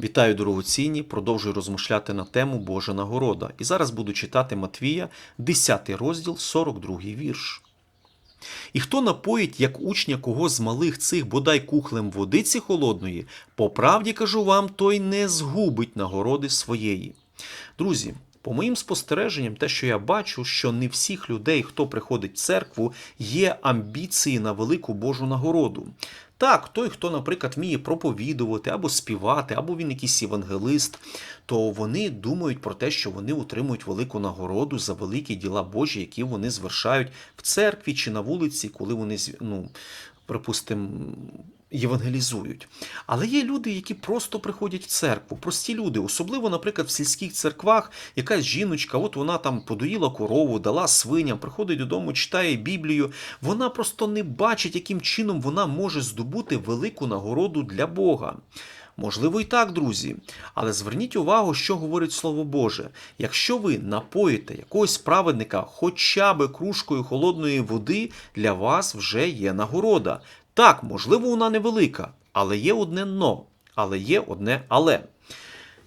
Вітаю, дорогоцінні! Продовжую розмишляти на тему Божа нагорода. І зараз буду читати Матвія, 10 розділ, 42 вірш. І хто напоїть, як учня кого з малих цих бодай кухлем водиці холодної, по правді кажу вам, той не згубить нагороди своєї. Друзі, по моїм спостереженням, те, що я бачу, що не всіх людей, хто приходить в церкву, є амбіції на велику Божу нагороду. Так, той, хто, наприклад, вміє проповідувати або співати, або він якийсь євангелист, то вони думають про те, що вони отримують велику нагороду за великі діла Божі, які вони звершають в церкві чи на вулиці, коли вони, ну, припустимо, євангелізують. Але є люди, які просто приходять в церкву, прості люди, особливо, наприклад, в сільських церквах, якась жіночка, от вона там подоїла корову, дала свиням, приходить додому, читає Біблію. Вона просто не бачить, яким чином вона може здобути велику нагороду для Бога. Можливо, і так, друзі. Але зверніть увагу, що говорить Слово Боже. Якщо ви напоїте якогось праведника хоча б кружкою холодної води, для вас вже є нагорода. Так, можливо, вона невелика, але є одне но, але є одне але.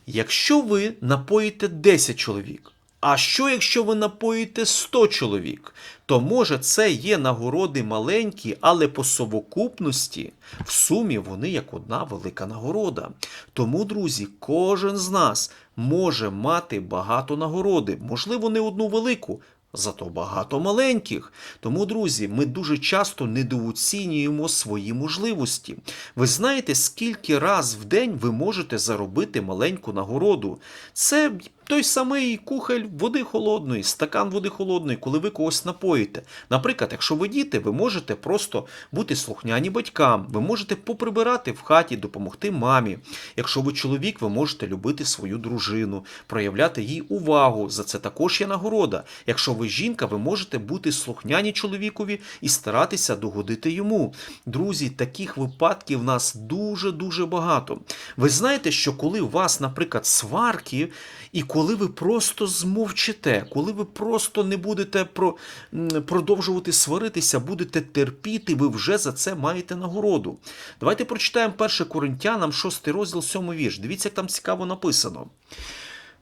Якщо ви напоїте 10 чоловік, а що якщо ви напоїте 100 чоловік, то може це є нагороди маленькі, але по совокупності в сумі вони як одна велика нагорода. Тому, друзі, кожен з нас може мати багато нагороди, можливо, не одну велику. Зато багато маленьких. Тому, друзі, ми дуже часто недооцінюємо свої можливості. Ви знаєте, скільки раз в день ви можете заробити маленьку нагороду? Це той самий кухоль води холодної, стакан води холодної, коли ви когось напоїте. Наприклад, якщо ви діти, ви можете просто бути слухняні батькам, ви можете поприбирати в хаті, допомогти мамі. Якщо ви чоловік, ви можете любити свою дружину, проявляти їй увагу. За це також є нагорода. Якщо ви жінка, ви можете бути слухняні чоловікові і старатися догодити йому. Друзі, таких випадків в нас дуже-дуже багато. Ви знаєте, що коли у вас, наприклад, сварки, і коли ви просто змовчите, коли ви просто не будете про, продовжувати сваритися, будете терпіти, ви вже за це маєте нагороду. Давайте прочитаємо 1 Коринтянам, 6 розділ, 7 вірш. Дивіться, як там цікаво написано.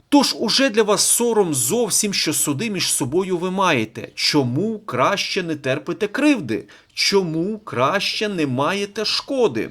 Тож уже для вас сором зовсім, що суди між собою ви маєте. Чому краще не терпите кривди? Чому краще не маєте шкоди?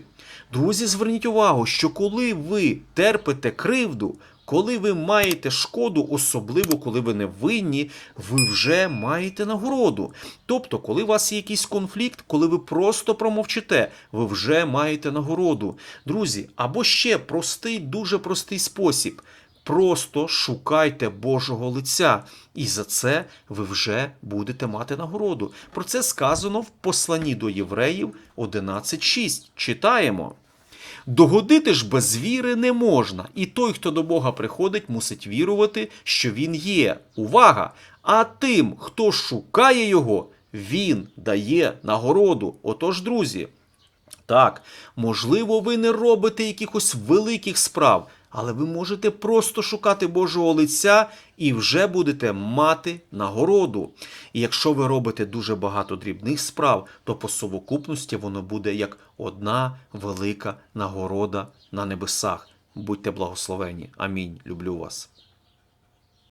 Друзі, зверніть увагу, що коли ви терпите кривду, коли ви маєте шкоду, особливо коли ви не винні, ви вже маєте нагороду. Тобто, коли у вас є якийсь конфлікт, коли ви просто промовчите, ви вже маєте нагороду. Друзі, або ще простий, дуже простий спосіб. Просто шукайте Божого лиця, і за це ви вже будете мати нагороду. Про це сказано в посланні до євреїв 11.6. Читаємо. Догодити ж без віри не можна, і той, хто до Бога приходить, мусить вірувати, що Він є. Увага! А тим, хто шукає Його, Він дає нагороду. Отож, друзі, так, можливо, ви не робите якихось великих справ, але ви можете просто шукати Божого лиця і вже будете мати нагороду. І якщо ви робите дуже багато дрібних справ, то по совокупності воно буде як одна велика нагорода на небесах. Будьте благословені. Амінь. Люблю вас.